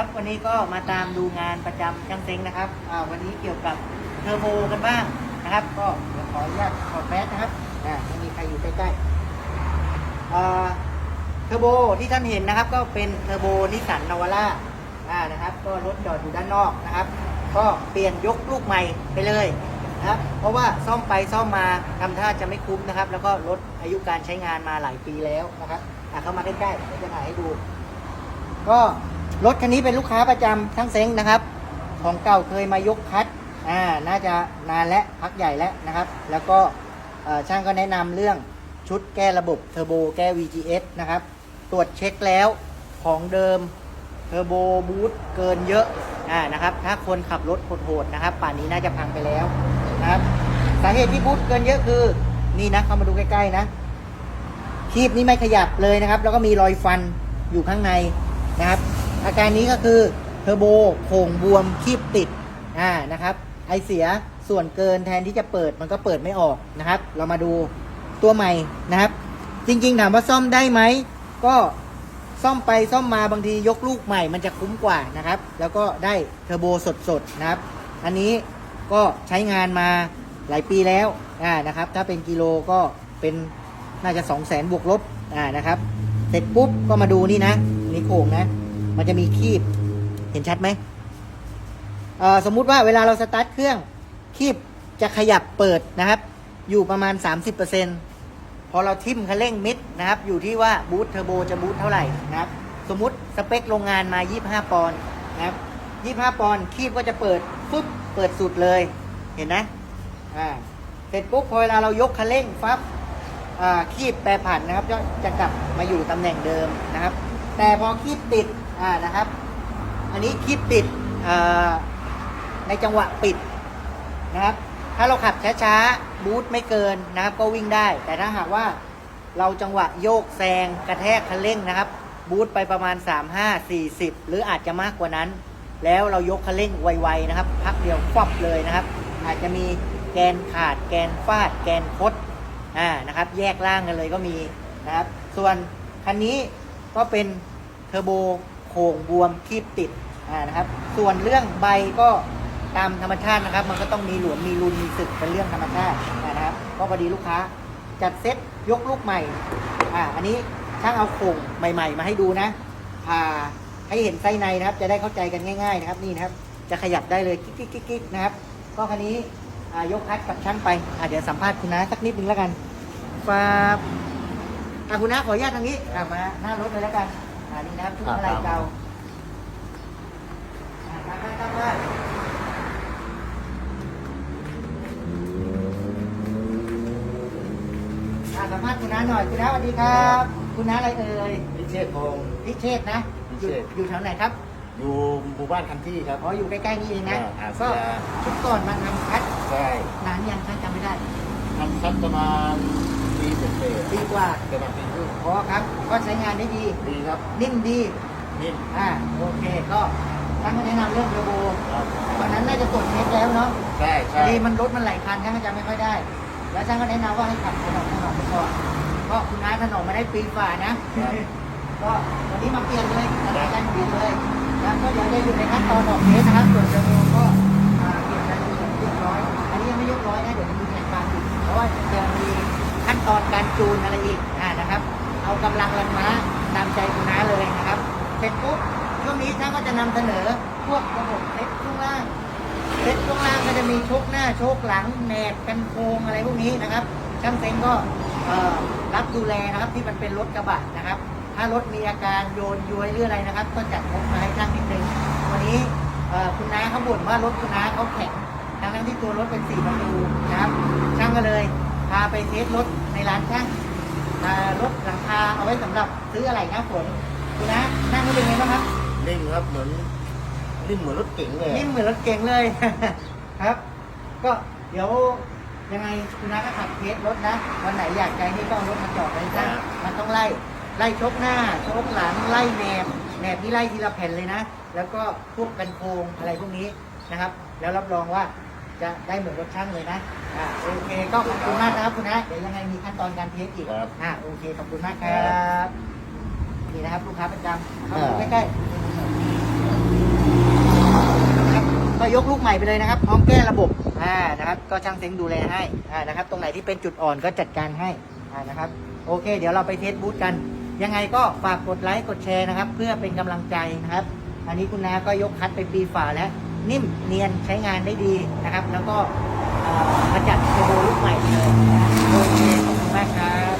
ครับ วันนี้ก็มาตามดูงานประจำช่างเซ็งนะครับอ่าวันนี้เกี่ยวกับเทอร์โบกันบ้างนะครับ ก็เดี๋ยวขออนุญาตถอแมสนะครับอ่าไม่มีใครอยู่ใกล้ๆอ่าเทอร์โบที่ท่านเห็นนะครับ ก็เป็นเทอร์โบนิสสันนาวาร่าอ่านะครับ ก็รถจอดอยู่ด้านนอกนะครับ ก็เปลี่ยนยกลูกใหม่ไปเลยนะครับเพราะว่าซ่อมไปซ่อมมาทำท่าจะไม่คุ้มนะครับ แล้วก็ลดอายุการใช้งานมาหลายปีแล้วนะครับอะเข้ามาใกล้ๆเดี๋ยวจะถ่ายให้ดู ก็ รถคันนี้เป็นลูกค้าประจำทั้งเซ้งนะครับ ของเก่าเคยมายกคัดอ่าน่าจะนานและพักใหญ่แล้วนะครับ แล้วก็เอ่อช่างก็แนะนำเรื่องชุดแก้ระบบเทอร์โบแก้ VGS นะครับ ตรวจเช็คแล้วของเดิมเทอร์โบบูทเกินเยอะอ่านะครับ ถ้าคนขับรถโหดๆนะครับ ป่านนี้น่าจะพังไปแล้วนะครับ สาเหตุที่บูทเกินเยอะคือ นี่นะเข้ามาดูใกล้ๆนะ คีบนี้ไม่ขยับเลยนะครับ แล้วก็มีรอยฟันอยู่ข้างในนะครับ อาการนี้ก็คือเทอร์โบโข่งบวมคีบติดอ่านะครับ ไอเสียส่วนเกินแทนที่จะเปิดมันก็เปิดไม่ออกนะครับ เรามาดูตัวใหม่นะครับ จริงๆถามว่าซ่อมได้ไหมก็ซ่อมไปซ่อมมาบางทียกลูกใหม่มันจะคุ้มกว่านะครับ แล้วก็ได้เทอร์โบสดๆนะครับ อันนี้ก็ใช้งานมาหลายปีแล้วอ่านะครับ ถ้าเป็นกิโลก็เป็นน่าจะสองแสนบวกลบอ่านะครับ เสร็จปุ๊บก็มาดูนี่นะนี่โค้งนะ มันจะมีคีบ เห็นชัดไหมเอ่อสมมุติว่าเวลาเราสตาร์ทเครื่อง คีบจะขยับเปิดนะครับ อยู่ประมาณ 30%พอเราทิมคันเร่งมิดนะครับ อยู่ที่ว่าบูทเทอร์โบจะบูทเท่าไหร่นะครับ สมมุติสเปคโรงงานมา 25 ปอนด์นะครับ25 ปอนด์คีบก็จะเปิดปุ๊บเปิดสุดเลย เห็นนะอ่าเสร็จปุ๊บพอเวลาเรายกคันเร่งฟับอ่าคีบแปรผันนะครับก็จะกลับมาอยู่ตำแหน่งเดิมนะครับ แต่พอคีบติด อ่านะครับ อันนี้คีบติดในจังหวะปิดนะครับ ถ้าเราขับช้าๆ บูทไม่เกินนะครับ ก็วิ่งได้ แต่ถ้าหากว่าเราจังหวะโยกแซงกระแทกคันเร่งนะครับ บูทไปประมาณ 3 5 40 หรืออาจจะมากกว่านั้น แล้วเรายกคันเร่งไวๆนะครับ พักเดียวฟับเลยนะครับ อาจจะมีแกนขาดแกนฟาด แกนคดอ่านะครับ แยกล่างกันเลยก็มีนะครับ ส่วนคันนี้ก็เป็นเทอร์โบ โค้งบวมคีบติดอ่านะครับ ส่วนเรื่องใบก็ตามธรรมชาตินะครับ มันก็ต้องมีหลวมมีรุนมีสึกเป็นเรื่องธรรมชาตินะครับก็พอดีลูกค้าจัดเซ็ตยกลูกใหม่อ่าอันนี้ช่างเอาโค้งใหม่ ๆ มาให้ดูนะผ่าให้เห็นไส้ในนะครับ จะได้เข้าใจกันง่าย ๆ นะครับนี่นะครับ จะขยับได้เลยกิ๊กกิ๊กกิ๊กกิ๊กนะครับ ก็คันนี้ยกคัดกับช่างไปเดี๋ยวสัมภาษณ์คุณน้าสักนิดนึงแล้วกันฟาบคุณน้าขออนุญาตทางนี้มาหน้ารถเลยแล้วกัน อ่านี่นะครับชุดอะไรเก่าอ่าตามมาตามาอ่าสัมภาษณ์คุณน้าหน่อยคุณน้าสวัสดีครับ คุณน้าอะไรเอ่ยพิเชษพงศ์พิเชษนะพิอยู่เชษอยู่แถวไหนครับ อยู่หมู่บ้านคันที่ครับอ๋ออยู่ใกล้ๆนี่เองนะก็ชุดก่อนมาทำคัดใช่นานยังช่างจำไม่ได้ทำซัดประมาณ ปีเศษเศษดีกว่าประมาณปีครึ่งพอครับ ก็ใช้งานได้ดี ดีครับ นิ่มดี นิ่ม อ่า โอเค ก็ท่านก็แนะนำเรื่องเทอร์โบครับวันนั้นน่าจะตรวจเช็คแล้วเนาะ ใช่พใช่อดีมันรถมันหลายคันท่านก็จำไม่ค่อยได้ แล้วท่านก็แนะนำว่าให้ขับถนนถนนไปก่อนเพราะคุณน้าถนนมาได้ปีฝ่านะ ก็วันนี้มาเปลี่ยนเลยตัดสินใจเปลี่ยนเลย แล้วก็เดี๋ยวจะอยู่ในขั้นตอนออกเทสนะครับส่วนเทอร์โบ จูนอะไรอีกอ่านะครับ เอากำลังแรงม้าตามใจคุณน้าเลยนะครับเสร็จปุ๊บช่วงนี้ท่านก็จะนำเสนอพวกระบบเซ็ตช่วงล่างเซ็ตช่วงล่างก็จะมีโชคหน้าโชคหลังแหนบกันโคงอะไรพวกนี้นะครับช่างเซ็งก็รับดูแลนะครับที่มันเป็นรถกระบะนะครับ ถ้ารถมีอาการโยนย้วยหรืออะไรนะครับ ก็จัดงบมาให้ช่างนิดนึงวันนี้คุณน้าเขาบ่นว่ารถคุณน้าเขาแข็งทั้งที่ตัวรถเป็นสี่ประตูนะครับช่างก็เลย พาไปเทสรถในร้านช่างอ่ารถหลังคาเอาไว้สำหรับซื้ออะไรหน้าฝนคุณน้านั่งแล้วเป็นไงบ้างครับนิ่มครับเหมือนนิ่มเหมือนรถเก๋งเลยนิ่มเหมือนรถเก๋งเลยครับ ก็เดี๋ยวยังไงคุณน้าก็ขับเทสรถนะวันไหนอยากใจนี่ก็เอารถมาจอดไว้ข้างมันต้องไล่ไล่ชกหน้าชกหลังไล่แหนบแหนบนี่ไล่ทีละแผ่นเลยนะ แล้วก็พวกกันโครงอะไรพวกนี้นะครับ แล้วรับรองว่า จะได้เหมือนรถช่างเลยนะอ่าโอเคก็ขอบคุณมากนะครับคุณนะเดี๋ยวยังไงมีขั้นตอนการเทสอีกครับ อ่าโอเคขอบคุณมากครับนี่นะครับลูกค้าประจำเข้ามาดูใกล้ๆยกลูกใหม่ไปเลยนะครับ พร้อมแก้ระบบอ่านะครับ ก็ช่างเซ็งดูแลให้อ่านะครับ ตรงไหนที่เป็นจุดอ่อนก็จัดการให้อ่านะครับ โอเค เดี๋ยวเราไปเทสบูธกัน ยังไงก็ฝากกดไลค์กดแชร์นะครับ เพื่อเป็นกำลังใจนะครับ อันนี้คุณนาก็ยกคัดไปปีฝ่าแล้ว นิ่มเนียนใช้งานได้ดีนะครับ แล้วก็ประจัดเทอร์โบลูกใหม่เลยโอเคขอบคุณมากครับ